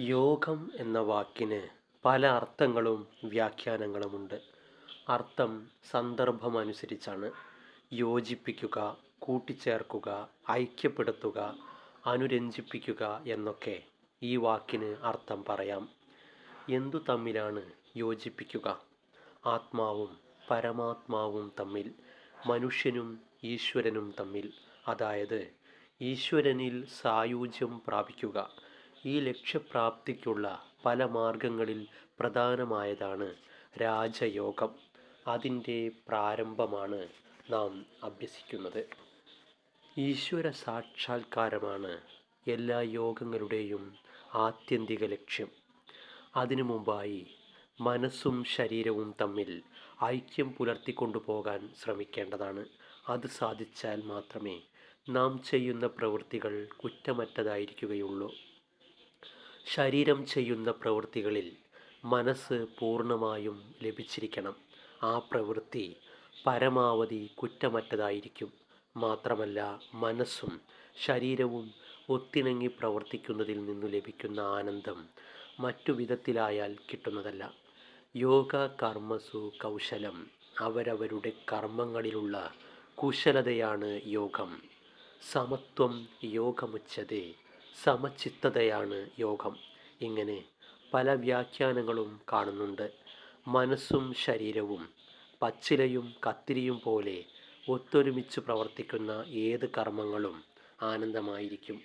യോഗം എന്ന വാക്കിന് പല അർത്ഥങ്ങളും വ്യാഖ്യാനങ്ങളുമുണ്ട്. അർത്ഥം സന്ദർഭമനുസരിച്ചാണ്. യോജിപ്പിക്കുക കൂട്ടിച്ചേർക്കുക ഐക്യപ്പെടുത്തുക അനുരഞ്ജിപ്പിക്കുക എന്നൊക്കെ ഈ വാക്കിന് അർത്ഥം പറയാം. എന്തു തമ്മിലാണ് യോജിപ്പിക്കുക? ആത്മാവും പരമാത്മാവും തമ്മിൽ മനുഷ്യനും ഈശ്വരനും തമ്മിൽ. അതായത് ഈശ്വരനിൽ സായുജ്യം പ്രാപിക്കുക ഈ ലക്ഷ്യപ്രാപ്തിക്കുള്ള പല മാർഗങ്ങളിൽ പ്രധാനമായതാണ് രാജയോഗം. അതിന്റെ പ്രാരംഭമാണ് നാം അഭ്യസിക്കുന്നത്. ഈശ്വര സാക്ഷാത്കാരമാണ് എല്ലാ യോഗങ്ങളുടെയും ആത്യന്തിക ലക്ഷ്യം. അതിനു മുമ്പായി മനസ്സും ശരീരവും തമ്മിൽ ഐക്യം പുലർത്തിക്കൊണ്ടു പോകാൻ ശ്രമിക്കേണ്ടതാണ്. അത് സാധിച്ചാൽ മാത്രമേ നാം ചെയ്യുന്ന പ്രവൃത്തികൾ കുറ്റമറ്റതായിരിക്കുകയുള്ളൂ. ശരീരം ചെയ്യുന്ന പ്രവൃത്തികളിൽ മനസ്സ് പൂർണമായും ലഭിച്ചിരിക്കണം. ആ പ്രവൃത്തി പരമാവധി കുറ്റമറ്റതായിരിക്കും. മാത്രമല്ല മനസ്സും ശരീരവും ഒത്തിണങ്ങി പ്രവർത്തിക്കുന്നതിൽ നിന്നു ലഭിക്കുന്ന ആനന്ദം മറ്റു വിധത്തിലായാൽ കിട്ടുന്നതല്ല. യോഗ കർമ്മസു കൗശലം അവരവരുടെ കർമ്മങ്ങളിലുള്ള കുശലതയാണ് യോഗം. സമത്വം യോഗമുച്ചതേ സമചിത്തതയാണ് യോഗം. ഇങ്ങനെ പല വ്യാഖ്യാനങ്ങളും കാണുന്നുണ്ട്. മനസ്സും ശരീരവും പച്ചിലയും കത്തിരിയും പോലെ ഒത്തൊരുമിച്ച് പ്രവർത്തിക്കുന്ന ഏത് കർമ്മങ്ങളും ആനന്ദമായിരിക്കും.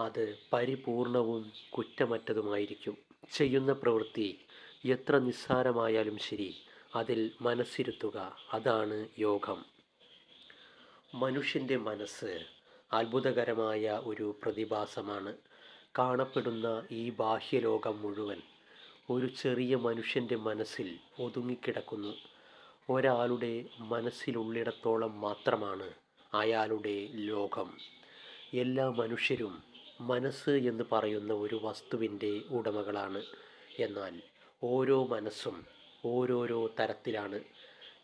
അത് പരിപൂർണവും കുറ്റമറ്റതുമായിരിക്കും. ചെയ്യുന്ന പ്രവൃത്തി എത്ര നിസ്സാരമായാലും ശരി അതിൽ മനസ്സിരുത്തുക അതാണ് യോഗം. മനുഷ്യന്റെ മനസ്സ് അത്ഭുതകരമായ ഒരു പ്രതിഭാസമാണ് കാണപ്പെടുന്ന ഈ ബാഹ്യലോകം മുഴുവൻ. ഒരു ചെറിയ മനുഷ്യന്റെ മനസ്സിൽ ഒതുങ്ങിക്കിടക്കുന്നു. ഒരാളുടെ മനസ്സിലുള്ളിടത്തോളം മാത്രമാണ് അയാളുടെ ലോകം. എല്ലാ മനുഷ്യരും മനസ്സ് എന്ന് പറയുന്ന ഒരു വസ്തുവിന്റെ ഉടമകളാണ്. എന്നാൽ ഓരോ മനസ്സും ഓരോരോ തരത്തിലാണ്.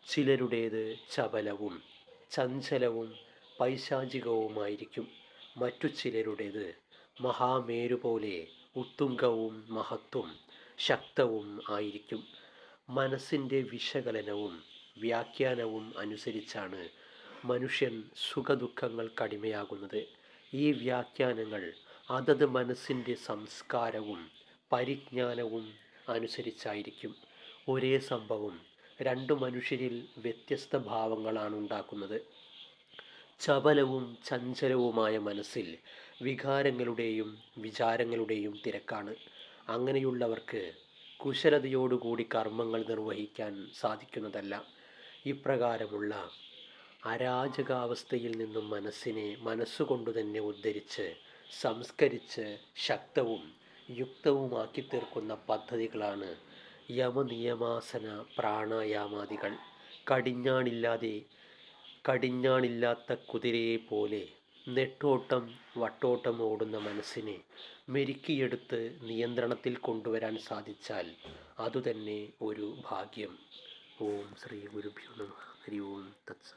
ചിലരുടേത് ചപലവും ചഞ്ചലവും പൈശാചികവുമായിരിക്കും. മറ്റു ചിലരുടേത് മഹാമേരു പോലെ ഉത്തുംഗവും മഹത്വം ശക്തവും ആയിരിക്കും. മനസ്സിന്റെ വിശകലനവും വ്യാഖ്യാനവും അനുസരിച്ചാണ് മനുഷ്യൻ സുഖദുഃഖങ്ങൾ കടിമയാകുന്നത്. ഈ വ്യാഖ്യാനങ്ങൾ അതത് മനസ്സിന്റെ സംസ്കാരവും പരിജ്ഞാനവും അനുസരിച്ചായിരിക്കും. ഒരേ സംഭവം രണ്ടു മനുഷ്യരിൽ വ്യത്യസ്ത ഭാവങ്ങളാണ് ഉണ്ടാക്കുന്നത് ചപലവും ചഞ്ചലവുമായ മനസ്സിൽ വികാരങ്ങളുടെയും വിചാരങ്ങളുടെയും തിരക്കാണ്. അങ്ങനെയുള്ളവർക്ക് കുശലതയോടുകൂടി കർമ്മങ്ങൾ നിർവഹിക്കാൻ സാധിക്കുന്നതല്ല. ഇപ്രകാരമുള്ള അരാജകാവസ്ഥയിൽ നിന്നും മനസ്സിനെ മനസ്സുകൊണ്ടു തന്നെ ഉദ്ധരിച്ച് സംസ്കരിച്ച് ശക്തവും യുക്തവുമാക്കി തീർക്കുന്ന പദ്ധതികളാണ് യമനിയമാസന പ്രാണായാമാദികൾ. കടിഞ്ഞാണില്ലാതെ കടിഞ്ഞാണില്ലാത്ത കുതിരയെ പോലെ നെട്ടോട്ടം വട്ടോട്ടം ഓടുന്ന മനസ്സിനെ മെരുക്കിയെടുത്ത് നിയന്ത്രണത്തിൽ കൊണ്ടുവരാൻ സാധിച്ചാൽ അതുതന്നെ ഒരു ഭാഗ്യം. ഓം ശ്രീ ഗുരുഭ്യോ നമ. ഹരി ഓം തത്സ.